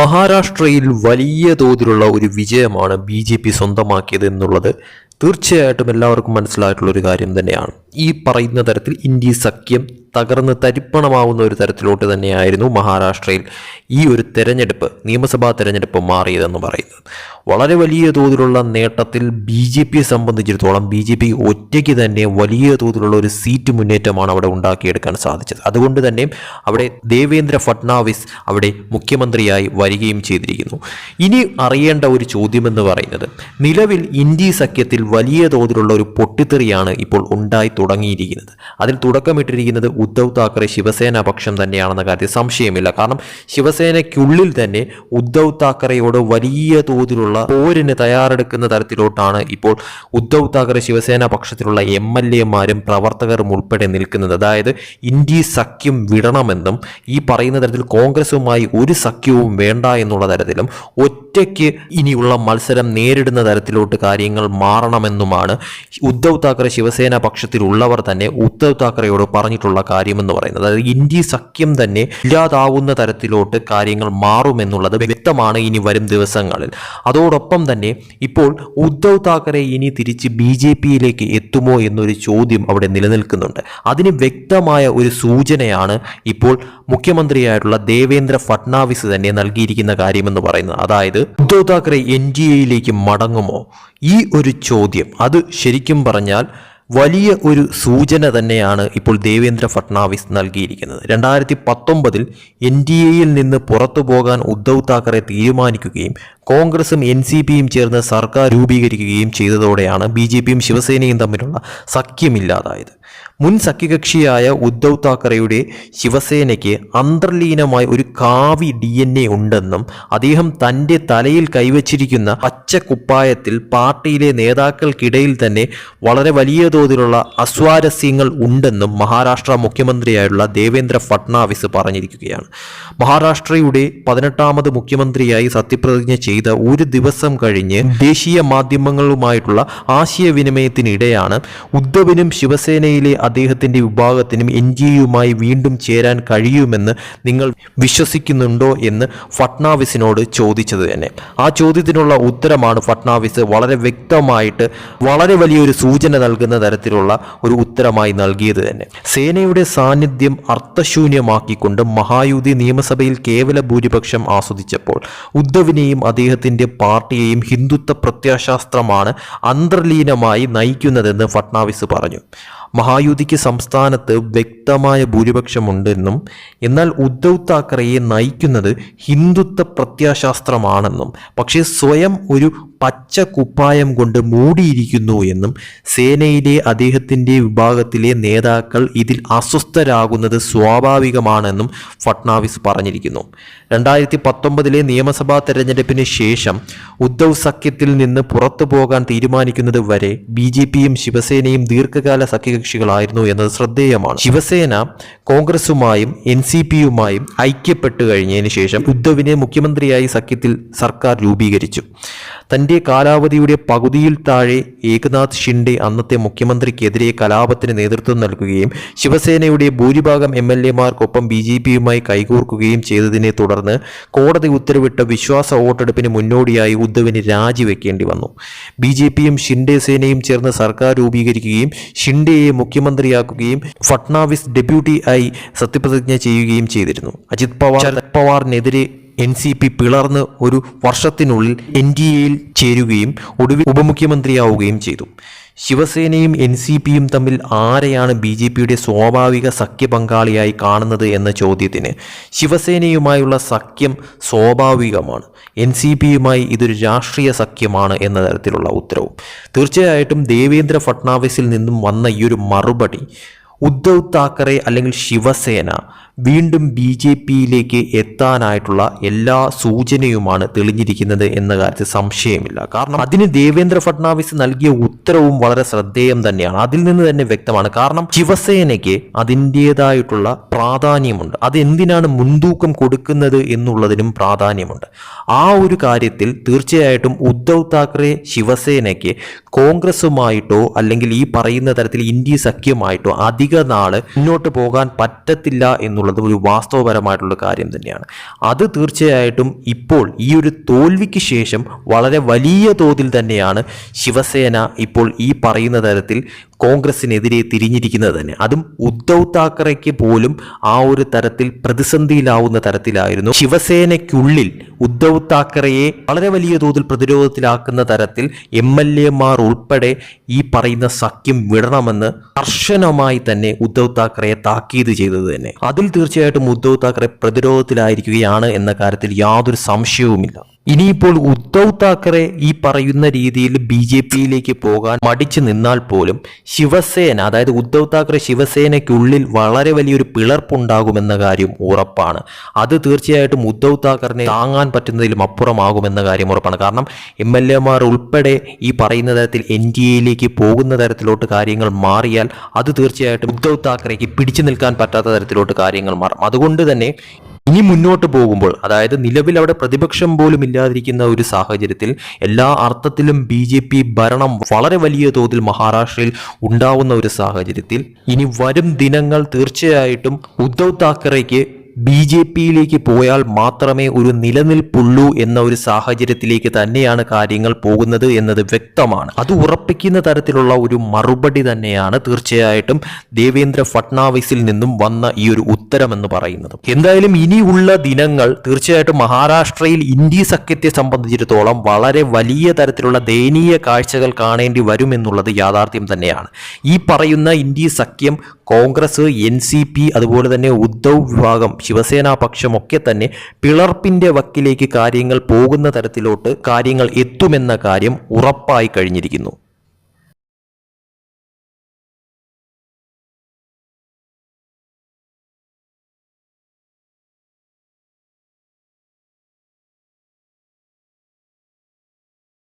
മഹാരാഷ്ട്രയിൽ വലിയ തോതിലുള്ള ഒരു വിജയമാണ് ബി ജെ പി സ്വന്തമാക്കിയത് എന്നുള്ളത് തീർച്ചയായിട്ടും എല്ലാവർക്കും മനസ്സിലായിട്ടുള്ള ഒരു കാര്യം തന്നെയാണ്. ഈ പറയുന്ന തരത്തിൽ ഇന്ത്യ സഖ്യം തകർന്ന് തരിപ്പണമാവുന്ന ഒരു തരത്തിലോട്ട് തന്നെയായിരുന്നു മഹാരാഷ്ട്രയിൽ ഈ ഒരു തെരഞ്ഞെടുപ്പ് നിയമസഭാ തെരഞ്ഞെടുപ്പ് മാറിയതെന്ന് പറയുന്നത്. വളരെ വലിയ തോതിലുള്ള നേട്ടത്തിൽ ബി ജെ പിയെ സംബന്ധിച്ചിടത്തോളം ബി ജെ പി ഒറ്റയ്ക്ക് തന്നെ വലിയ തോതിലുള്ള ഒരു സീറ്റ് മുന്നേറ്റമാണ് അവിടെ ഉണ്ടാക്കിയെടുക്കാൻ സാധിച്ചത്. അതുകൊണ്ട് തന്നെ അവിടെ ദേവേന്ദ്ര ഫട്നാവിസ് അവിടെ മുഖ്യമന്ത്രിയായി വരികയും ചെയ്തിരിക്കുന്നു. ഇനി അറിയേണ്ട ഒരു ചോദ്യമെന്ന് പറയുന്നത് നിലവിൽ ഇന്ത്യ സഖ്യത്തിൽ വലിയ തോതിലുള്ള ഒരു പൊട്ടിത്തെറിയാണ് ഇപ്പോൾ ഉണ്ടായി തുടങ്ങിയിരിക്കുന്നത്. അതിൽ തുടക്കമിട്ടിരിക്കുന്നത് ഉദ്ധവ് താക്കറെ ശിവസേന പക്ഷം തന്നെയാണെന്ന കാര്യത്തിൽ സംശയമില്ല. കാരണം ശിവസേനയ്ക്കുള്ളിൽ തന്നെ ഉദ്ധവ് താക്കറെയോട് വലിയ തോതിലുള്ള പോരിന് തയ്യാറെടുക്കുന്ന തരത്തിലോട്ടാണ് ഇപ്പോൾ ഉദ്ധവ് താക്കറെ ശിവസേന പക്ഷത്തിലുള്ള എം എൽ എമാരും പ്രവർത്തകരും ഉൾപ്പെടെ നിൽക്കുന്നത്. അതായത് ഇന്ത്യ സഖ്യം വിടണമെന്നും ഈ പറയുന്ന തരത്തിൽ കോൺഗ്രസുമായി ഒരു സഖ്യവും വേണ്ട എന്നുള്ള തരത്തിലും ഒറ്റയ്ക്ക് ഇനിയുള്ള മത്സരം നേരിടുന്ന തരത്തിലോട്ട് കാര്യങ്ങൾ മാറണമെന്നുമാണ് ഉദ്ധവ് താക്കറെ ശിവസേന പക്ഷത്തിലുള്ളവർ തന്നെ ഉദ്ധവ് താക്കറെയോട് പറഞ്ഞിട്ടുള്ള കാര്യമെന്ന് പറയുന്നത്. അതായത് ഇന്ത്യ സഖ്യം തന്നെ ഇല്ലാതാവുന്ന തരത്തിലോട്ട് കാര്യങ്ങൾ മാറുമെന്നുള്ളത് വ്യക്തമാണ് ഇനി വരും ദിവസങ്ങളിൽ. അതോടൊപ്പം തന്നെ ഇപ്പോൾ ഉദ്ധവ് താക്കറെ ഇനി തിരിച്ച് ബി ജെ പിയിലേക്ക് എത്തുമോ എന്നൊരു ചോദ്യം അവിടെ നിലനിൽക്കുന്നുണ്ട്. അതിന് വ്യക്തമായ ഒരു സൂചനയാണ് ഇപ്പോൾ മുഖ്യമന്ത്രിയായിട്ടുള്ള ദേവേന്ദ്ര ഫട്നാവിസ് തന്നെ നൽകിയിരിക്കുന്ന കാര്യമെന്ന് പറയുന്നത്. അതായത് ഉദ്ധവ് താക്കറെ എൻ ഡി എയിലേക്ക് മടങ്ങുമോ? ഈ ഒരു ചോദ്യം അത് ശരിക്കും പറഞ്ഞാൽ വലിയ ഒരു സൂചന തന്നെയാണ് ഇപ്പോൾ ദേവേന്ദ്ര ഫട്നാവിസ് നൽകിയിരിക്കുന്നത്. രണ്ടായിരത്തി പത്തൊമ്പതിൽ എൻ ഡി എയിൽ നിന്ന് പുറത്തു പോകാൻ ഉദ്ധവ് താക്കറെ തീരുമാനിക്കുകയും കോൺഗ്രസും എൻ സി പിയും ചേർന്ന് സർക്കാർ രൂപീകരിക്കുകയും ചെയ്തതോടെയാണ് ബി ജെ പിയും ശിവസേനയും തമ്മിലുള്ള സഖ്യമില്ലാതായത്. മുൻ സഖ്യകക്ഷിയായ ഉദ്ധവ് താക്കറെയുടെ ശിവസേനയ്ക്ക് അന്തർലീനമായ ഒരു കാവി ഡി എൻ എ ഉണ്ടെന്നും അദ്ദേഹം തന്റെ തലയിൽ കൈവച്ചിരിക്കുന്ന പച്ച കുപ്പായത്തിൽ പാർട്ടിയിലെ നേതാക്കൾക്കിടയിൽ തന്നെ വളരെ വലിയ തോതിലുള്ള അസ്വാരസ്യങ്ങൾ ഉണ്ടെന്നും മഹാരാഷ്ട്ര മുഖ്യമന്ത്രിയായുള്ള ദേവേന്ദ്ര ഫട്നാവിസ് പറഞ്ഞിരിക്കുകയാണ്. മഹാരാഷ്ട്രയുടെ പതിനെട്ടാമത് മുഖ്യമന്ത്രിയായി സത്യപ്രതിജ്ഞ ചെയ്ത ഒരു ദിവസം കഴിഞ്ഞ് ദേശീയ മാധ്യമങ്ങളുമായിട്ടുള്ള ആശയവിനിമയത്തിനിടെയാണ് ഉദ്ധവിനും ശിവസേനയിലെ അദ്ദേഹത്തിന്റെ വിഭാഗത്തിനും എൻ ജി യുമായി വീണ്ടും ചേരാൻ കഴിയുമെന്ന് നിങ്ങൾ വിശ്വസിക്കുന്നുണ്ടോ എന്ന് ഫട്നാവിസിനോട് ചോദിച്ചത് തന്നെ. ആ ചോദ്യത്തിനുള്ള ഉത്തരമാണ് ഫട്നാവിസ് വളരെ വ്യക്തമായിട്ട് വളരെ വലിയൊരു സൂചന നൽകുന്ന തരത്തിലുള്ള ഒരു ഉത്തരമായി നൽകിയത് തന്നെ. സേനയുടെ സാന്നിധ്യം അർത്ഥശൂന്യമാക്കിക്കൊണ്ട് മഹായുതി നിയമസഭയിൽ കേവല ഭൂരിപക്ഷം ആസ്വദിച്ചപ്പോൾ ഉദ്ധവിനെയും അദ്ദേഹത്തിന്റെ പാർട്ടിയെയും ഹിന്ദുത്വ പ്രത്യാശാസ്ത്രമാണ് അന്തർലീനമായി നയിക്കുന്നതെന്ന് ഫട്നാവിസ് പറഞ്ഞു. മഹായുതിക്ക് സംസ്ഥാനത്ത് വ്യക്തമായ ഭൂരിപക്ഷമുണ്ടെന്നും എന്നാൽ ഉദ്ധവ് താക്കറയെ നയിക്കുന്നത് ഹിന്ദുത്വ പ്രത്യാശാസ്ത്രമാണെന്നും പക്ഷേ സ്വയം ഒരു പച്ച കുപ്പായം കൊണ്ട് മൂടിയിരിക്കുന്നു എന്നും സേനയിലെ അദ്ദേഹത്തിന്റെ വിഭാഗത്തിലെ നേതാക്കൾ ഇതിൽ അസ്വസ്ഥരാകുന്നത് സ്വാഭാവികമാണെന്നും ഫട്നാവിസ് പറഞ്ഞിരിക്കുന്നു. രണ്ടായിരത്തി പത്തൊമ്പതിലെ നിയമസഭാ തെരഞ്ഞെടുപ്പിന് ശേഷം ഉദ്ധവ് സഖ്യത്തിൽ നിന്ന് പുറത്തു പോകാൻ തീരുമാനിക്കുന്നത് വരെ ബി ജെ പിയും ശിവസേനയും ദീർഘകാല സഖ്യകക്ഷികളായിരുന്നു എന്നത് ശ്രദ്ധേയമാണ്. ശിവസേന കോൺഗ്രസുമായും എൻ സി പിയുമായും ഐക്യപ്പെട്ടു കഴിഞ്ഞതിന് ശേഷം ഉദ്ധവിനെ മുഖ്യമന്ത്രിയായി സഖ്യത്തിൽ സർക്കാർ രൂപീകരിച്ചു. തന്റെ കാലാവധിയുടെ പകുതിയിൽ താഴെ ഏകനാഥ് ഷിൻഡെ അന്നത്തെ മുഖ്യമന്ത്രിക്കെതിരെ കലാപത്തിന് നേതൃത്വം നൽകുകയും ശിവസേനയുടെ ഭൂരിഭാഗം എം എൽ എമാർക്കൊപ്പം ബി ജെ പിയുമായി കൈകോർക്കുകയും ചെയ്തതിനെ തുടർന്ന് കോടതി ഉത്തരവിട്ട വിശ്വാസ വോട്ടെടുപ്പിന് മുന്നോടിയായി ഉദ്ധവിന് രാജിവെക്കേണ്ടി വന്നു. ബി ജെ പിയും ഷിൻഡെ സേനയും ചേർന്ന് സർക്കാർ രൂപീകരിക്കുകയും ഷിൻഡെയെ മുഖ്യമന്ത്രിയാക്കുകയും ഫട്നാവിസ് ഡെപ്യൂട്ടി ആയി സത്യപ്രതിജ്ഞ ചെയ്യുകയും ചെയ്തിരുന്നു. അജിത് പവാർ പവാറിനെതിരെ എൻ സി പി പിളർന്ന് ഒരു വർഷത്തിനുള്ളിൽ എൻ ഡി എയിൽ ചേരുകയും ഒടുവിൽ ഉപമുഖ്യമന്ത്രിയാവുകയും ചെയ്തു. ശിവസേനയും എൻ സി പിയും തമ്മിൽ ആരെയാണ് ബി ജെ പിയുടെ സ്വാഭാവിക സഖ്യ പങ്കാളിയായി കാണുന്നത് എന്ന ചോദ്യത്തിന് ശിവസേനയുമായുള്ള സഖ്യം സ്വാഭാവികമാണ്. എൻ സി പിയുമായി ഇതൊരു രാഷ്ട്രീയ സഖ്യമാണ് എന്ന തരത്തിലുള്ള ഉത്തരവും. തീർച്ചയായിട്ടും ദേവേന്ദ്ര ഫട്നാവിസിൽ നിന്നും വന്ന ഈ ഒരു മറുപടി ഉദ്ധവ് താക്കറെ അല്ലെങ്കിൽ ശിവസേന വീണ്ടും ബി ജെ പിയിലേക്ക് എത്താനായിട്ടുള്ള എല്ലാ സൂചനയുമാണ് തെളിഞ്ഞിരിക്കുന്നത് എന്ന കാര്യത്തിൽ സംശയമില്ല. കാരണം അതിന് ദേവേന്ദ്ര ഫട്നാവിസ് നൽകിയ ഉത്തരവും വളരെ ശ്രദ്ധേയം തന്നെയാണ്. അതിൽ നിന്ന് തന്നെ വ്യക്തമാണ്. കാരണം ശിവസേനയ്ക്ക് അതിന്റേതായിട്ടുള്ള പ്രാധാന്യമുണ്ട്. അത് എന്തിനാണ് മുൻതൂക്കം കൊടുക്കുന്നത് എന്നുള്ളതിനും പ്രാധാന്യമുണ്ട്. ആ ഒരു കാര്യത്തിൽ തീർച്ചയായിട്ടും ഉദ്ധവ് താക്കറെ ശിവസേനയ്ക്ക് കോൺഗ്രസുമായിട്ടോ അല്ലെങ്കിൽ ഈ പറയുന്ന തരത്തിൽ ഇന്ത്യ സഖ്യമായിട്ടോ അധിക നാൾ മുന്നോട്ട് പോകാൻ പറ്റത്തില്ല എന്നുള്ളത് എന്നുള്ളത് ഒരു വാസ്തവപരമായിട്ടുള്ള കാര്യം തന്നെയാണ്. അത് തീർച്ചയായിട്ടും ഇപ്പോൾ ഈ ഒരു തോൽവിക്ക് ശേഷം വളരെ വലിയ തോതിൽ തന്നെയാണ് ശിവസേന ഇപ്പോൾ ഈ പറയുന്ന തരത്തിൽ കോൺഗ്രസിനെതിരെ തിരിഞ്ഞിരിക്കുന്നത് തന്നെ. അതും ഉദ്ധവ് താക്കറെക്ക് പോലും ആ ഒരു തരത്തിൽ പ്രതിസന്ധിയിലാവുന്ന തരത്തിലായിരുന്നു. ശിവസേനയ്ക്കുള്ളിൽ ഉദ്ധവ് താക്കറയെ വളരെ വലിയ തോതിൽ പ്രതിരോധത്തിലാക്കുന്ന തരത്തിൽ എം എൽ എമാർ ഉൾപ്പെടെ ഈ പറയുന്ന സഖ്യം വിടണമെന്ന് കർശനമായി തന്നെ ഉദ്ധവ് താക്കറയെ താക്കീത് ചെയ്തത് തന്നെ. അതിൽ തീർച്ചയായിട്ടും ഉദ്ധവ് താക്കറെ പ്രതിരോധത്തിലായിരിക്കുകയാണ് എന്ന കാര്യത്തിൽ യാതൊരു സംശയവുമില്ല. ഇനിയിപ്പോൾ ഉദ്ധവ് താക്കറെ ഈ പറയുന്ന രീതിയിൽ ബി ജെ പിയിലേക്ക് പോകാൻ മടിച്ചു നിന്നാൽ പോലും ശിവസേന അതായത് ഉദ്ധവ് താക്കറെ ശിവസേനയ്ക്കുള്ളിൽ വളരെ വലിയൊരു പിളർപ്പുണ്ടാകുമെന്ന കാര്യം ഉറപ്പാണ്. അത് തീർച്ചയായിട്ടും ഉദ്ധവ് താക്കറിനെ താങ്ങാൻ പറ്റുന്നതിലും അപ്പുറമാകുമെന്ന കാര്യം ഉറപ്പാണ്. കാരണം എം എൽ എമാർ ഉൾപ്പെടെ ഈ പറയുന്ന തരത്തിൽ എൻ ഡി എയിലേക്ക് പോകുന്ന തരത്തിലോട്ട് കാര്യങ്ങൾ മാറിയാൽ അത് തീർച്ചയായിട്ടും ഉദ്ധവ് താക്കറേക്ക് പിടിച്ചു നിൽക്കാൻ പറ്റാത്ത തരത്തിലോട്ട് കാര്യങ്ങൾ മാറും. അതുകൊണ്ട് തന്നെ ഇനി മുന്നോട്ട് പോകുമ്പോൾ അതായത് നിലവിൽ അവിടെ പ്രതിപക്ഷം പോലും ഇല്ലാതിരിക്കുന്ന ഒരു സാഹചര്യത്തിൽ എല്ലാ അർത്ഥത്തിലും ബി ജെ പി ഭരണം വളരെ വലിയ തോതിൽ മഹാരാഷ്ട്രയിൽ ഉണ്ടാവുന്ന ഒരു സാഹചര്യത്തിൽ ഇനി വരും ദിനങ്ങൾ തീർച്ചയായിട്ടും ഉദ്ധവ് താക്കറേക്ക് ബി ജെ പിയിലേക്ക് പോയാൽ മാത്രമേ ഒരു നിലനിൽപ്പുള്ളൂ എന്ന ഒരു സാഹചര്യത്തിലേക്ക് തന്നെയാണ് കാര്യങ്ങൾ പോകുന്നത് എന്നത് വ്യക്തമാണ്. അത് ഉറപ്പിക്കുന്ന തരത്തിലുള്ള ഒരു മറുപടി തന്നെയാണ് തീർച്ചയായിട്ടും ദേവേന്ദ്ര ഫട്നാവിസിൽ നിന്നും വന്ന ഈ ഒരു ഉത്തരം എന്ന് പറയുന്നത്. എന്തായാലും ഇനിയുള്ള ദിനങ്ങൾ തീർച്ചയായിട്ടും മഹാരാഷ്ട്രയിൽ ഇന്ത്യ സഖ്യത്തെ സംബന്ധിച്ചിടത്തോളം വളരെ വലിയ തരത്തിലുള്ള ദയനീയ കാഴ്ചകൾ കാണേണ്ടി വരുമെന്നുള്ളത് യാഥാർത്ഥ്യം തന്നെയാണ്. ഈ പറയുന്ന ഇന്ത്യ സഖ്യം കോൺഗ്രസ് എൻ അതുപോലെ തന്നെ ഉദ്ധവ് വിഭാഗം ശിവസേന പക്ഷമൊക്കെ തന്നെ പിളർപ്പിന്റെ വക്കിലേക്ക് കാര്യങ്ങൾ പോകുന്ന തരത്തിലോട്ട് കാര്യങ്ങൾ എത്തുമെന്ന കാര്യം ഉറപ്പായി കഴിഞ്ഞിരിക്കുന്നു.